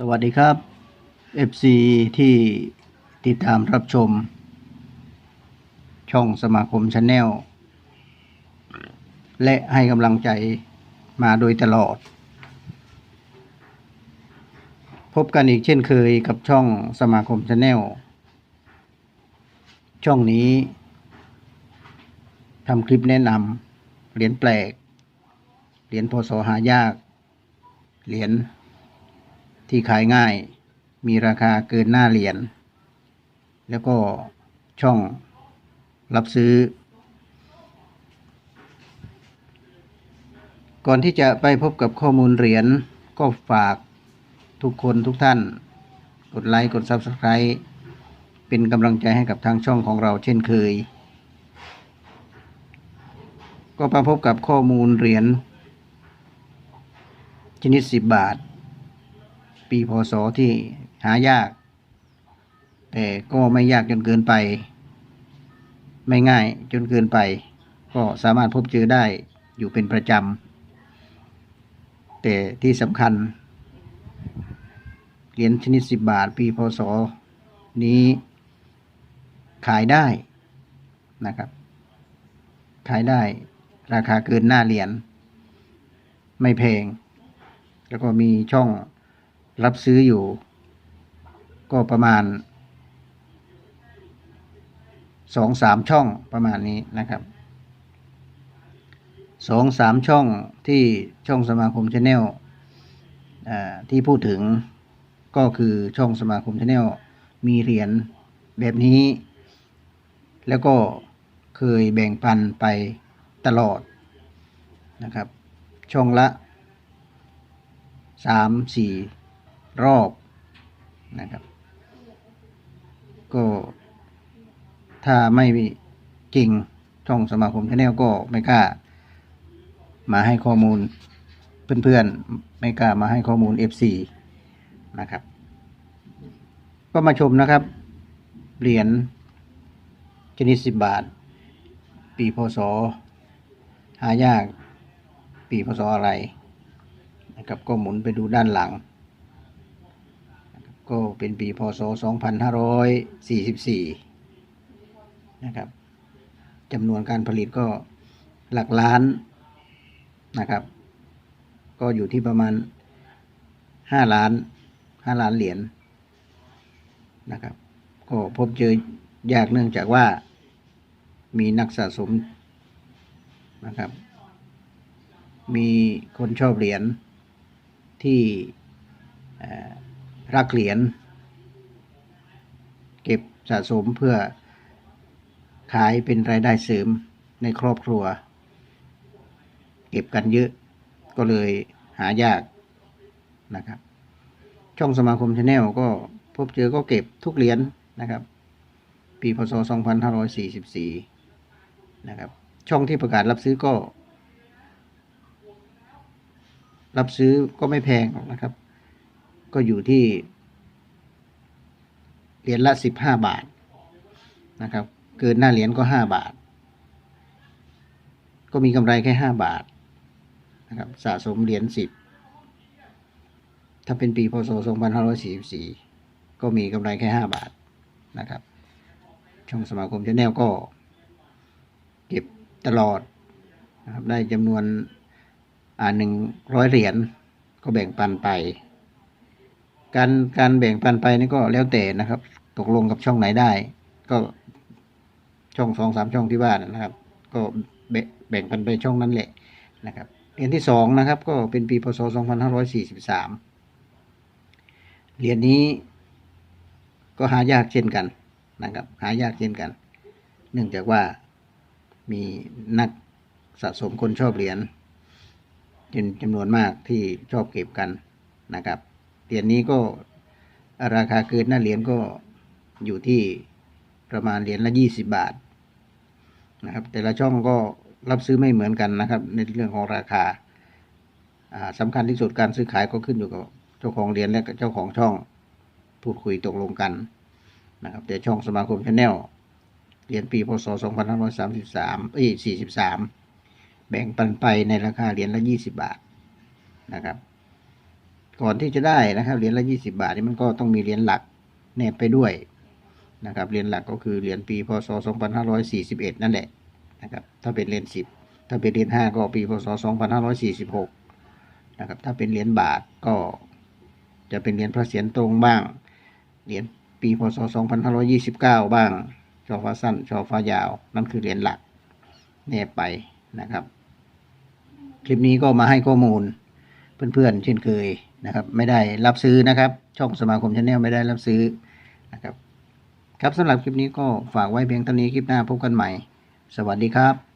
สวัสดีครับ FC ที่ติดตามรับชม ช่องสมาคมชาแนลและให้กำลังใจมาโดยตลอด พบกันอีกเช่นเคยกับช่องสมาคมชาแนลช่องนี้ทำคลิปแนะนำเหรียญแปลก เหรียญพศหายาก เหรียญ ที่ขายง่าย มีราคาเกินหน้าเหรียญ แล้วก็ช่องรับซื้อ ก่อนที่จะไปพบกับข้อมูลเหรียญก็ฝากทุกคนทุกท่าน กดไลค์ กด Subscribe เป็นกำลังใจให้กับทางช่องของเราเช่นเคย ก็มาพบกับข้อมูลเหรียญชนิด 10 บาท ปีพศที่หายาก แต่ก็ไม่ยากจนเกินไป ไม่ง่ายจนเกินไป ก็สามารถพบเจอได้อยู่เป็นประจำ แต่ที่สำคัญ เหรียญชนิด 10 บาท ปีพศนี้ขายได้นะครับ ขายได้ราคาเกินหน้าเหรียญไม่แพง แล้วก็มีช่อง รับซื้ออยู่ ก็ประมาณสองสามช่องประมาณนี้นะครับสองสามช่องที่ช่องสมาคมชาแนลที่พูดถึงก็คือช่องสมาคมชาแนลมีเหรียญแบบนี้ แล้วก็เคยแบ่งปันไปตลอดนะครับ ช่องละสามสี่ รอบนะครับ ก็ถ้าไม่จริงช่องสมาคมชาแนลก็ไม่กล้า มาให้ข้อมูลเพื่อนๆ ไม่กล้ามาให้ข้อมูล FC นะครับ ก็มาชมนะครับ เหรียญชนิด10บาท ปีพศหายาก ปีพศอะไรนะครับก็หมุนไปดูด้านหลัง ก็เป็นปีพศ 2544 นะครับจำนวนการผลิตก็หลักล้านนะครับ ก็อยู่ที่ประมาณ 5 ล้าน 5 ล้านเหรียญนะครับ ก็พบเจอยากเนื่องจากว่ามีนักสะสมนะครับ มีคนชอบเหรียญที่ รักเหรียญเก็บสะสมเพื่อขายเป็นรายได้เสริมในครอบครัว เก็บกันเยอะก็เลยหายากนะครับ ช่องสมาคมชาแนลก็พบเจอก็เก็บทุกเหรียญนะครับ ปีพศ 2544 นะครับ ช่องที่ประกาศรับซื้อก็ รับซื้อก็ไม่แพงหรอกนะครับ ก็อยู่ที่เหรียญละสิบห้าบาทนะครับ เกินหน้าเหรียญก็ห้าบาท ก็มีกำไรแค่ห้าบาทนะครับสะสมเหรียญสิบถ้าเป็นปีพศสองพันห้าร้อยสี่สิบสี่ก็มีกำไรแค่ห้าบาทนะครับ ช่องสมาคมชาแนลก็เก็บตลอดนะครับได้จำนวนอ่าหนึ่งร้อยเหรียญก็แบ่งปันไป การการแบ่งปันไปนี่ก็แล้วแต่นะครับ ตกลงกับช่องไหนได้ ก็ช่องสองสามช่องที่บ้านนะครับ ก็แบ่งปันไปช่องนั้นแหละนะครับเหรียญที่สองนะครับ ก็เป็นปีพศสองพันห้าร้อยสี่สิบสามเหรียญนี้ก็หายากเช่นกันนะครับ หายากเช่นกัน เนื่องจากว่ามีนักสะสมคนชอบเหรียญเป็นจำนวนมากที่ชอบเก็บกันนะครับ เหรียญนี้ก็ราคาเกินหน้าเหรียญก็อยู่ที่ประมาณเหรียญละยี่สิบบาทนะครับ แต่ละช่องก็รับซื้อไม่เหมือนกันนะครับ ในเรื่องของราคาสำคัญที่สุดการซื้อขายก็ขึ้นอยู่กับเจ้าของเหรียญและเจ้าของช่องพูดคุยตกลงกันนะครับแต่ช่องสมาคมชาแนลเหรียญปีพศ 2533เอ้ย43 แบ่งปันไปในราคาเหรียญละยี่สิบาทนะครับ ก่อนที่จะได้นะครับเหรียญละยี่สิบาทนี่มันก็ต้องมีเหรียญหลักแนบไปด้วยนะครับเหรียญหลักก็คือเหรียญปีพศสองพันห้าร้อยสี่สิบเอ็ดนั่นแหละนะครับถ้าเป็นเหรียญสิบถ้าเป็นเหรียญห้าก็ปีพศสองพันะครับถ้าเป็นเหรียญบาทก็จะเป็นเหรียญพระเศียรตรงบ้างเหรียญปีพศสองพันห้าร้อยี่สิบเก้าบ้างชอฟ้าสั้นชอฟ้ายาว นั่นคือเหรียญหลักแนบไปนะครับ คลิปนี้ก็มาให้ข้อมูล เพื่อนๆเช่นเคยนะครับ ไม่ได้รับซื้อนะครับ ช่องสมาคมชาแนลไม่ได้รับซื้อนะครับ ครับสำหรับคลิปนี้ก็ฝากไว้เพียงเท่านี้คลิปหน้าพบกันใหม่ สวัสดีครับ